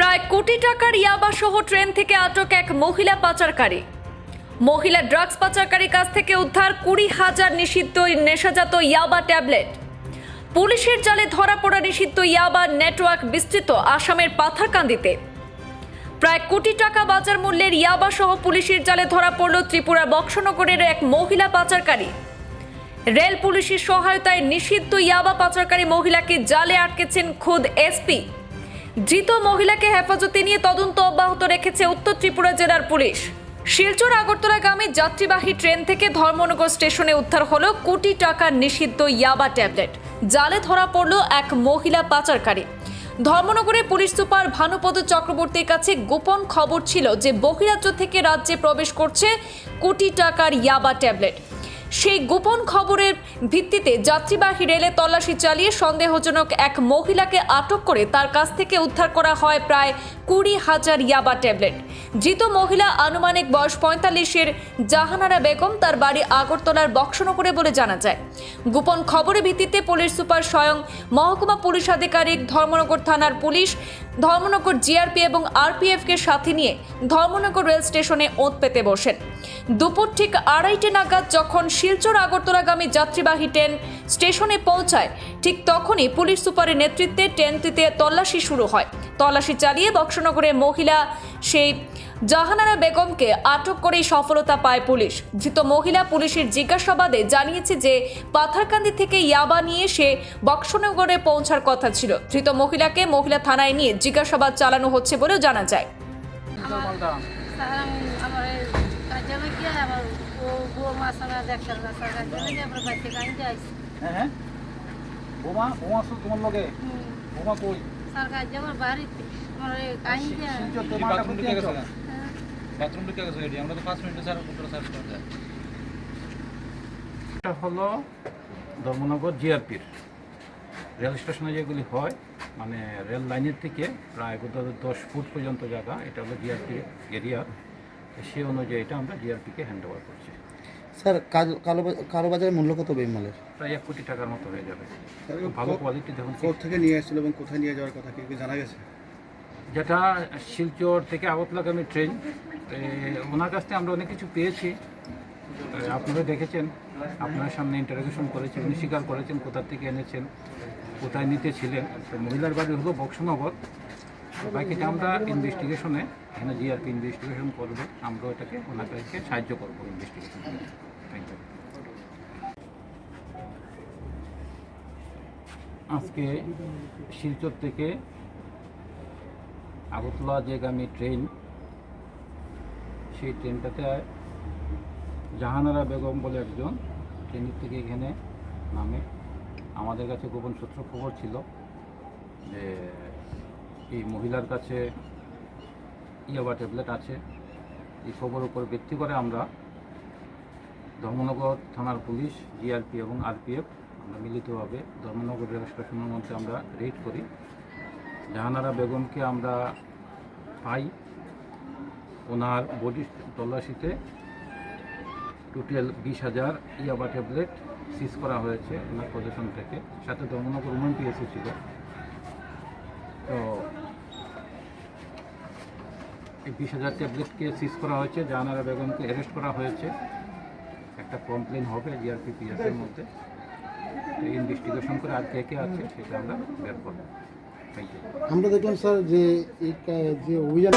প্রায় কোটি টাকার ইয়াবা সহ ট্রেন থেকে আটক এক মহিলা পাচারকারী। মহিলা ড্রাগস পাচারকারীর কাছ থেকে উদ্ধার কুড়ি হাজার নিষিদ্ধ নেশাজাত ইয়াবা ট্যাবলেট। পুলিশের জালে ধরা পড়া নিষিদ্ধ ইয়াবা নেটওয়ার্ক বিস্তৃত আসামের পাথারকান্দিতে। প্রায় কোটি টাকা বাজার মূল্যের ইয়াবা সহ পুলিশের জালে ধরা পড়ল ত্রিপুরা বক্সনগরের এক মহিলা পাচারকারী। রেল পুলিশের সহায়তায় নিষিদ্ধ ইয়াবা পাচারকারী মহিলাকে জালে আটকেছেন খোদ এসপি। ধৃত মহিলাকে হেফাজতে নিয়ে তদন্ত অব্যাহত রেখেছে উত্তর ত্রিপুরা জেলার পুলিশ। শিলচর আগরতলাগামী যাত্রীবাহী ট্রেন থেকে ধর্মনগর স্টেশনে উদ্ধার হলো কোটি টাকার নিষিদ্ধ ইয়াবা ট্যাবলেট। জালে ধরা পড়ল এক মহিলা পাচারকারী। ধর্মনগরের পুলিশ সুপার ভানুপদ চক্রবর্তীর কাছে গোপন খবর ছিল যে বহিরাজ্য থেকে রাজ্যে প্রবেশ করছে কোটি টাকার ইয়াবা ট্যাবলেট। সেই গোপন খবরের ভিত্তিতে যাত্রীবাহী রেলে তল্লাশি চালিয়ে সন্দেহজনক এক মহিলাকে আটক করে তার কাছ থেকে উদ্ধার করা হয় প্রায় কুড়ি হাজার ইয়াবা ট্যাবলেট। ধৃত মহিলা আনুমানিক বয়স পঁয়তাল্লিশের জাহানারা বেগম তার বাড়ি আগরতলার বক্সনগরে বলে জানা যায়। গোপন খবরের ভিত্তিতে পুলিশ সুপার স্বয়ং মহকুমা পুলিশ আধিকারিক ধর্মনগর থানার পুলিশ, ধর্মনগর জিআরপি এবং আরপিএফকে সাথে নিয়ে ধর্মনগর রেল স্টেশনে ওঁত পেতে বসেন। দুপুর ঠিক আড়াইটে নাগাদ যখন শিলচর আগরতলাগামী যাত্রীবাহী ট্রেন স্টেশনে পৌঁছায় ঠিক তখনই পুলিশ সুপারের নেতৃত্বে ট্রেনটিতে তল্লাশি শুরু হয় তল্লাশি চালিয়ে বক্সনগরের মহিলা সেই জাহানারা বেগমকে আটক করেই সফলতা পায় পুলিশ ধৃত মহিলা পুলিশের জিজ্ঞাসাবাদে জানিয়েছে যে পাথারকান্দি থেকে ইয়াবা নিয়ে সে বক্সনগরে পৌঁছার কথা ছিল ধৃত মহিলাকে মহিলা থানায় নিয়ে জিজ্ঞাসাবাদ চালানো হচ্ছে বলেও জানা যায় আমার হ্যাঁ হ্যাঁ। বোমা বোমা শুধু তোমার লগে? বোমা কই? বাড়িতে। আমার তো এই মাটা বাথরুম ঢুকে গেছে বাথরুম ঢুকে গেছে এটি। আমরা তো পাঁচ মিনিটে স্যার সার্চ এটা হলো ধর্মনগর জিআরপির। রেল স্টেশনে যেগুলি হয় মানে রেল লাইনের থেকে প্রায় বোধ দশ ফুট পর্যন্ত জায়গা। এটা হলো জিআরপি এরিয়া। সে অনুযায়ী এটা আমরা জিআরপিকে হ্যান্ড ওভার করছি। স্যার কালো- কালো বা- কালো বাজারের মূল্য কত বেমালের প্রায় এক কোটি টাকার মতো হয়ে যাবে। ভালো কোয়ালিটি দেখুন। কোথা থেকে নিয়ে এসেছিল এবং কোথায় নিয়ে যাওয়ার কথা কি কি জানা গেছে? যেটা শিলচর থেকে আগতলাগামী ট্রেন ওনার কাছ থেকে আমরা অনেক কিছু পেয়েছি। আপনারা দেখেছেন আপনার সামনে ইন্টারোগেশন করেছেন উনি স্বীকার করেছেন কোথা থেকে এনেছেন কোথায় নিতে ছিলেন। তো মহিলার বাড়ি হলো বক্সনগর। বাকিটা আমরা ইনভেস্টিগেশনে এখানে জিআরপি ইনভেস্টিগেশন করবে আমরা ওটাকে ওনাকে সাহায্য করব ইনভেস্টিগেশন আজকে শিলচর থেকে আগরতলা যেগামী ট্রেন, সেই ট্রেনটাতে জাহানারা বেগম বলে একজন ট্রেনের থেকে এখানে নামে। আমাদের কাছে গোপন সূত্র খবর ছিল যে এই মহিলার কাছে ইয়াবা ট্যাবলেট আছে। এই খবর উপর ভিত্তি করে আমরা ধর্মনগর থানার পুলিশ জিআরপি এবং আরপিএফ, আমরা মিলিতভাবে ধর্মনগর রেল স্টেশনের মধ্যে আমরা রেড করি। জাহানারা বেগমকে আমরা পাই ওনার বডি তল্লাশিতে। টোটাল বিশ হাজার ইয়াবা ট্যাবলেট সিজ করা হয়েছে ওনার পজিশন থেকে। সাথে ধর্মনগর উমেন পিএসসি ছিল। তো এই বিশ হাজার ট্যাবলেটকে সিজ করা হয়েছে, জাহানারা বেগমকে অ্যারেস্ট করা হয়েছে। একটা কমপ্লেন হবে জিআরপি পিএসের মধ্যে। ইনভেস্টিগেশন করে আর কে কে আছে সেটা আমরা বের করব। থ্যাংক ইউ আমরা দেখলাম স্যার যে যে অভিযান